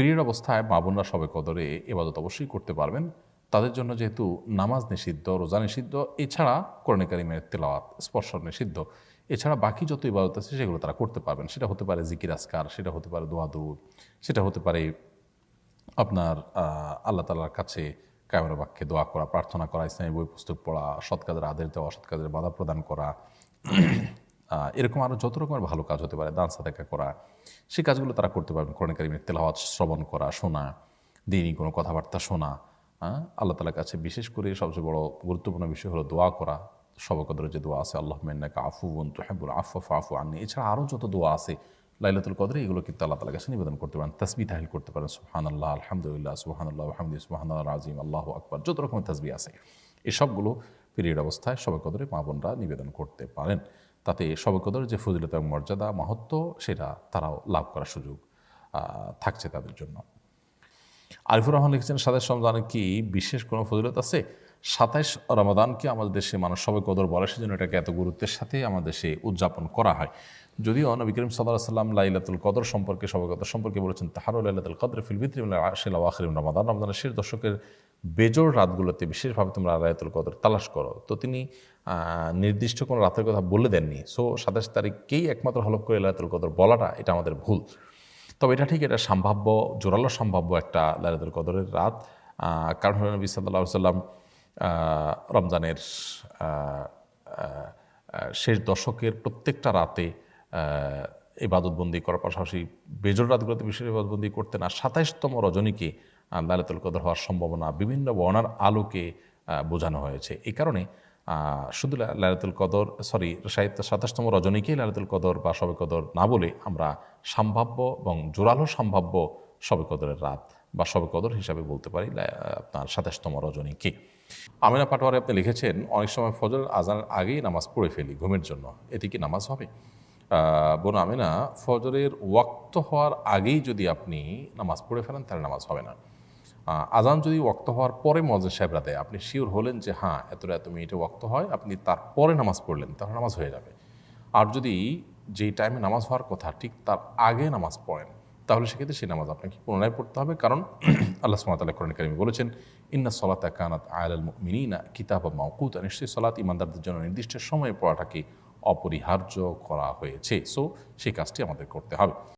Period অবস্থায় মা বোনরা সবে কদরে এবাদত অবশ্যই করতে পারবেন। তাদের জন্য যেহেতু নামাজ নিষিদ্ধ, রোজা নিষিদ্ধ, এছাড়া কোরআন কারিমের তেলাওয়াত, স্পর্শ নিষিদ্ধ, এছাড়া বাকি যত ইবাদত আছে সেগুলো তারা করতে পারবেন। সেটা হতে পারে জিকির আসকার সেটা হতে পারে দোয়া সেটা হতে পারে আপনার আল্লাহ তালার কাছে কায়মের বাক্যে দোয়া করা, প্রার্থনা করা, ইসলামী বই পুস্তক পড়া, সৎ কাজের আদেশ দেওয়া অসৎ কাজের বাধা প্রদান করা এরকম আরও যত রকমের ভালো কাজ হতে পারে, দান সাদাকা করা, সেই কাজগুলো তারা করতে পারবেন। কোরআন কারিমের তেলাওয়াত, শ্রবণ করা, শোনা, দিনই কোনো কথাবার্তা শোনা হ্যাঁ? আল্লাহ তালার কাছে বিশেষ করে সবচেয়ে বড় গুরুত্বপূর্ণ বিষয় হলো দোয়া করা। সবকদর যে দোয়া আছে আল্লাহ মেন্নাকা আফু বোন তোহাবুল আফু আফু আননি। এছাড়া আরও যত দোয়া আছে, লাইলাতুল কদরে, এগুলো কিন্তু আল্লাহ তালার কাছে নিবেদন করতে পারেন। তসবি তাহিল করতে পারেন সুহান আল্লাহ আলহামদুলিল্লাহ সুহান আল্লাহ আহমদি সুহান আল্লাহ আজিম আল্লাহ আকবর। যত রকমের তসবি আছে, এসবগুলো পিরিয়ড অবস্থায় সবে কদরে মা বোনরা নিবেদন করতে পারেন। তাতে সবে কদরের যে ফজিলত এবং মর্যাদা মাহাত্ম সেটা তারাও লাভ করার সুযোগ থাকছে তাদের জন্য। আরিফুর রহমান লিখেছেন, সাতাইশ রমজানের কি বিশেষ কোনো ফজিলত আছে? সাতাইশ রমাদানকে আমাদের দেশে মানুষ সবাই কদর বলে, সেজন্য এটাকে এত গুরুত্বের সাথে আমাদের দেশে উদযাপন করা হয়। যদিও নবী করিম সাল্লাহ সাল্লাম লাইলাতুল কদর সম্পর্কে সবাই কদর সম্পর্কে বলেছেন তাহারুল লাইলাতুল কদর ফিল বিত্রি আশিল আখরিম রমাদান। রমাদানের শেষ দশকের বেজোড় রাতগুলোতে বিশেষভাবে তোমরা লাইলাতুল কদর তালাশ করো। তো তিনি নির্দিষ্ট কোনো রাতের কথা বলে দেননি। সো, সাতাশ তারিখকেই একমাত্র হলফ করে লাইলাতুল কদর বলাটা এটা আমাদের ভুল। তবে এটা ঠিক, এটা সম্ভাব্য, জোরালো সম্ভাব্য একটা লাইলাতুল কদরের রাত। কারণ হলো নবী সাল্লাহ সাল্লাম রমজানের শেষ দশকের প্রত্যেকটা রাতে ইবাদতবন্দি করার পাশাপাশি বেজর রাতগুলোতে বিশেষ ইবাদতবন্দি করতেন। আর সাতাইশতম রজনীকে আহ, লাইলাতুল কদর হওয়ার সম্ভাবনা বিভিন্ন বর্ণার আলোকে বোঝানো হয়েছে। এই কারণে শুধু লা- কদর সরি সাহিত্য সাতাশতম রজনীকেই লাইলাতুল কদর বা শবে কদর না বলে আমরা সম্ভাব্য এবং জোরালো সম্ভাব্য শবে কদরের রাত বা শবে কদর হিসাবে বলতে পারি আপনার সাতাশতম রজনীকে। আমিনা পাটোয়ারে আপনি লিখেছেন অনেক সময় ফজর আজানের আগেই নামাজ পড়ে ফেলি ঘুমের জন্য। এতে কি নামাজ হবে? বোন আমিনা ফজরের ওয়াক্ত হওয়ার আগেই যদি আপনি নামাজ পড়ে ফেলেন তাহলে নামাজ হবে না। আজান যদি ওক্ত হওয়ার পরে মজাদ সাহেবরা দেয়, আপনি শিওর হলেন যে হ্যাঁ এতটা এত মিনিটে ওক্ত হয়, আপনি তারপরে নামাজ পড়লেন, তাহলে নামাজ হয়ে যাবে। আর যদি যেই টাইমে নামাজ হওয়ার কথা, ঠিক তার আগে নামাজ পড়েন, তাহলে সেক্ষেত্রে সেই নামাজ আপনাকে পুনরায় পড়তে হবে। কারণ আল্লাহ সুমাতাল্লাহ কোরআন কারিমি বলেছেন, ইন্না সলাতা কানাত আয়াল মিনিনা কিতাব মাউকুত নিশ্চয়ই সলাত ইমানদারদের জন্য নির্দিষ্ট সময়ে পড়াটাকে অপরিহার্য করা হয়েছে। সো সেই কাজটি আমাদের করতে হবে।